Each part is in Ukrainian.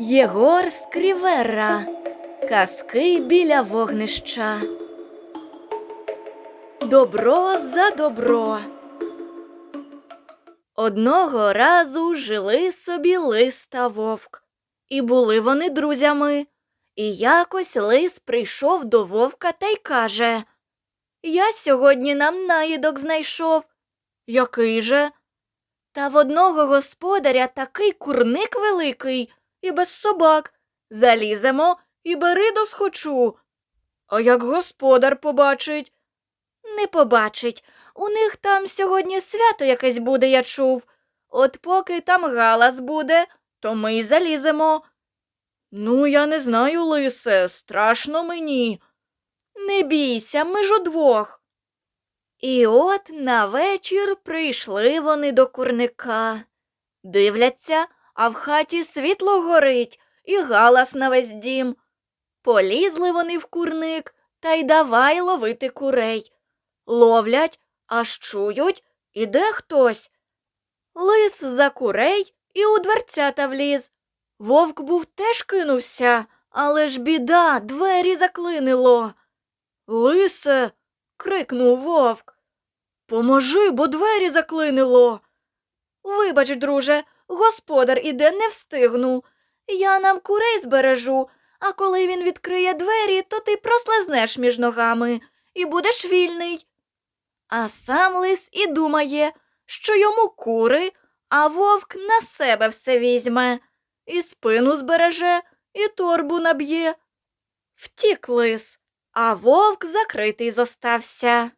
Єгор Скрівера. Казки біля вогнища. Добро за добро. Одного разу жили собі лис та вовк. І були вони друзями. І якось лис прийшов до вовка та й каже Я сьогодні нам наїдок знайшов. Який же? Та в одного господаря такий курник великий і без собак. Заліземо і бери досхочу. А як господар побачить? Не побачить. У них там сьогодні свято якесь буде, я чув. От поки там галас буде, то ми й заліземо. Ну, я не знаю, лисе, страшно мені. Не бійся, ми ж удвох. І от на вечір прийшли вони до курника. Дивляться, а в хаті світло горить і галас на весь дім. Полізли вони в курник та й давай ловити курей. Ловлять, аж чують, іде хтось. Лис за курей і у дверцята вліз. Вовк був теж кинувся, але ж біда, двері заклинило. Лисе. крикнув вовк. Поможи, бо двері заклинило. Вибач, друже, господар іде не встигну. Я нам курей збережу, а коли він відкриє двері, то ти прослизнеш між ногами і будеш вільний. А сам лис і думає, що йому кури, а вовк на себе все візьме, і спину збереже, і торбу наб'є. Втік лис, а вовк закритий зостався.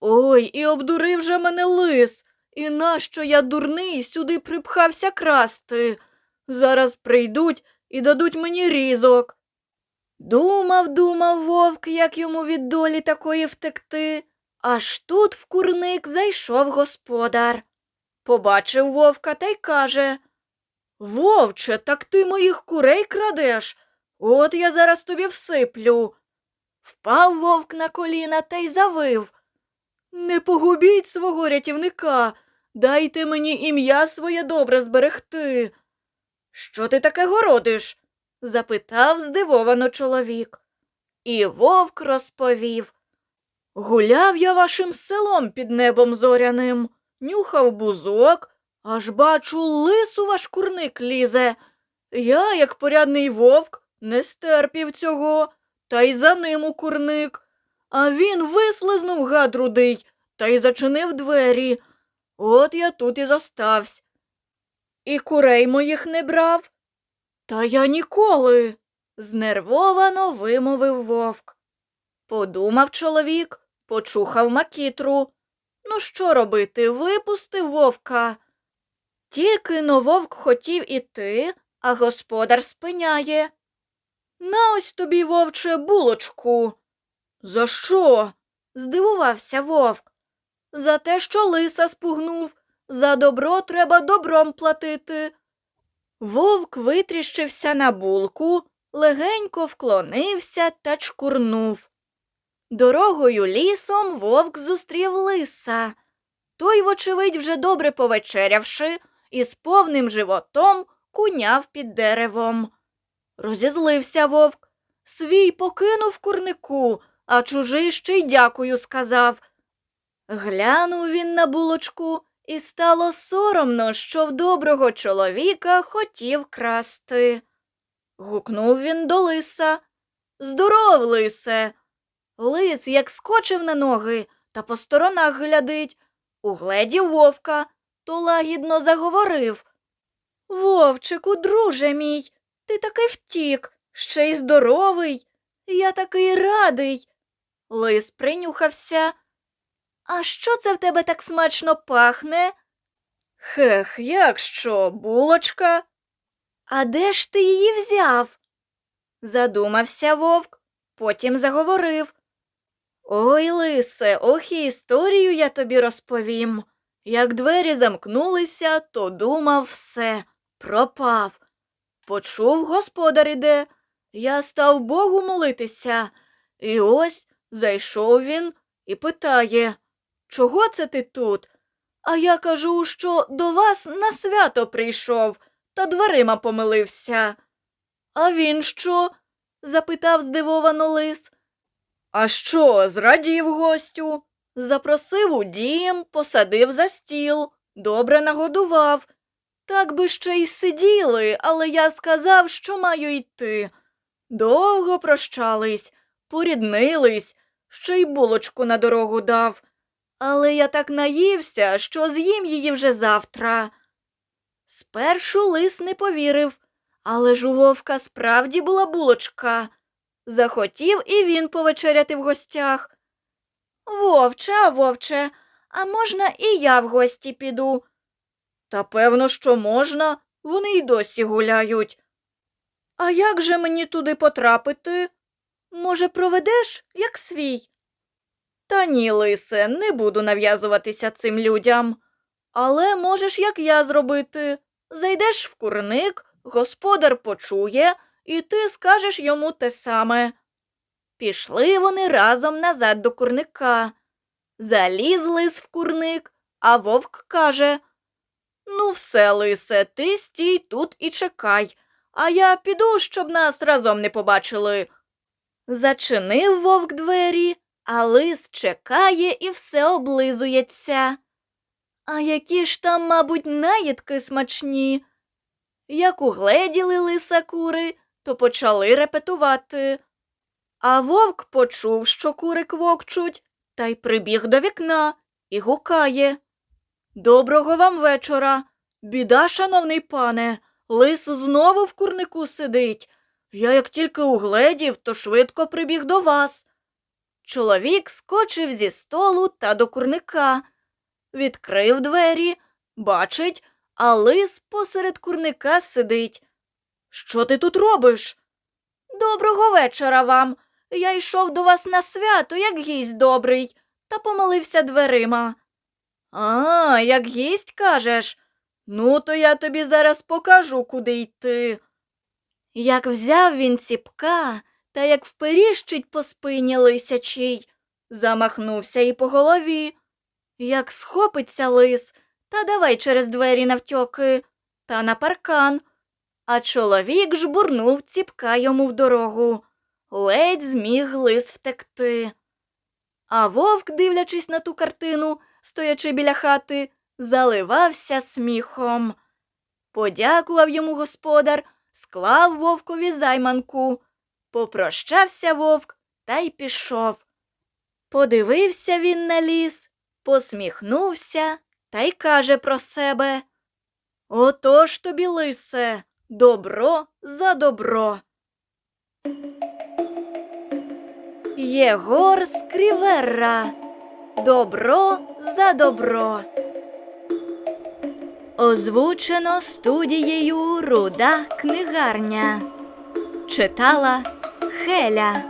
Ой, і обдурив же мене лис. І нащо я дурний сюди припхався красти? Зараз прийдуть і дадуть мені різок. Думав, думав вовк, як йому від долі такої втекти. Аж тут в курник зайшов господар. Побачив вовка та й каже Вовче, так ти моїх курей крадеш. От я зараз тобі всиплю. Впав вовк на коліна та й завив. Не погубіть свого рятівника, дайте мені ім'я своє добре зберегти. Що ти таке городиш? запитав здивовано чоловік. І вовк розповів. Гуляв я вашим селом під небом зоряним, нюхав бузок, аж бачу, лису ваш курник лізе. Я, як порядний вовк, не стерпів цього, та й за ним у курник. А він вислизнув гад рудий та й зачинив двері. От я тут і зоставсь. І курей моїх не брав. Та я ніколи. знервовано вимовив вовк. Подумав чоловік, почухав макітру. Ну, що робити? Випустив вовка. Тільки но вовк хотів іти, а господар спиняє. На ось тобі, вовче, булочку. За що? здивувався вовк. За те, що лиса спугнув. За добро треба добром платити. Вовк витріщився на булку, легенько вклонився та чкурнув. Дорогою лісом вовк зустрів лиса. Той, вочевидь, вже добре повечерявши, і з повним животом куняв під деревом. Розізлився вовк. Свій покинув курнику, а чужий ще й дякую сказав. Глянув він на булочку, і стало соромно, що в доброго чоловіка хотів красти. Гукнув він до лиса. Здоров, лисе. Лис як скочив на ноги та по сторонах глядить. Угледів вовка, то лагідно заговорив. Вовчику, друже мій, ти таки втік, ще й здоровий. Я такий радий. Лис принюхався. А що це в тебе так смачно пахне? Хех, як що, булочка? А де ж ти її взяв? Задумався вовк, потім заговорив. Ой, лисе, ох і історію я тобі розповім. Як двері замкнулися, то думав все, пропав. Почув господар іде. Я став Богу молитися. І ось зайшов він і питає Чого це ти тут? А я кажу, що до вас на свято прийшов та дверима помилився. А він що? запитав здивовано лис. А що, зрадів гостю? Запросив у дім, посадив за стіл, добре нагодував. Так би ще й сиділи, але я сказав, що маю йти. Довго прощались, поріднились, ще й булочку на дорогу дав. Але я так наївся, що з'їм її вже завтра. Спершу лис не повірив, але ж у вовка справді була булочка. Захотів і він повечеряти в гостях. Вовче, вовче, а можна і я в гості піду? Та певно, що можна, вони й досі гуляють. А як же мені туди потрапити? Може, проведеш, як свій? Та ні, лисе, не буду нав'язуватися цим людям. Але можеш, як я зробити. Зайдеш в курник, господар почує, і ти скажеш йому те саме. Пішли вони разом назад до курника. Заліз лис в курник, а вовк каже Ну, все, лисе, ти стій тут і чекай, а я піду, щоб нас разом не побачили. Зачинив вовк двері, а лис чекає і все облизується. А які ж там, мабуть, наїдки смачні. Як угледіли лиса кури, то почали репетувати. А вовк почув, що кури квокчуть, та й прибіг до вікна і гукає. Доброго вам вечора. Біда, шановний пане, лис знову в курнику сидить. Я як тільки угледів, то швидко прибіг до вас. Чоловік скочив зі столу та до курника. Відкрив двері, бачить, а лис посеред курника сидить. Що ти тут робиш? Доброго вечора вам. Я йшов до вас на свято, як гість добрий, та помилився дверима. А, як гість кажеш? Ну, то я тобі зараз покажу, куди йти. Як взяв він ціпка, та як вперіщить по спині лисячій, замахнувся і по голові. Як схопиться лис, та давай через двері навтьоки, та на паркан. А чоловік жбурнув ціпка йому в дорогу. Ледь зміг лис втекти. А вовк, дивлячись на ту картину, стоячи біля хати, заливався сміхом. Подякував йому господар, склав вовкові займанку. Попрощався вовк та й пішов. Подивився він на ліс, посміхнувся та й каже про себе. Отож тобі, лисе, добро за добро. Єгор Скріверра. Добро за добро. Озвучено студією Руда книгарня. Читала Хеля.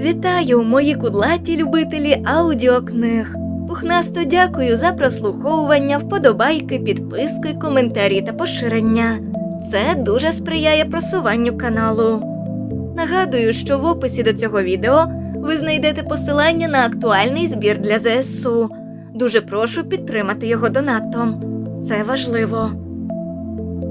Вітаю, мої кудлаті любителі аудіокниг. Пухнасто дякую за прослуховування, вподобайки, підписки, коментарі та поширення. Це дуже сприяє просуванню каналу. Нагадую, що в описі до цього відео ви знайдете посилання на актуальний збір для ЗСУ. Дуже прошу підтримати його донатом. Це важливо.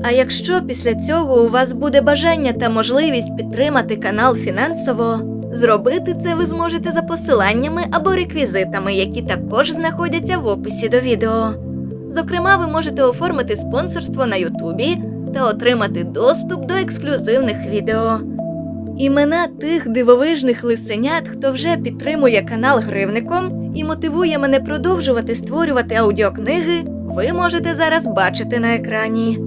А якщо після цього у вас буде бажання та можливість підтримати канал фінансово, зробити це ви зможете за посиланнями або реквізитами, які також знаходяться в описі до відео. Зокрема, ви можете оформити спонсорство на Ютубі та отримати доступ до ексклюзивних відео. Імена тих дивовижних лисенят, хто вже підтримує канал гривником і мотивує мене продовжувати створювати аудіокниги, ви можете зараз бачити на екрані.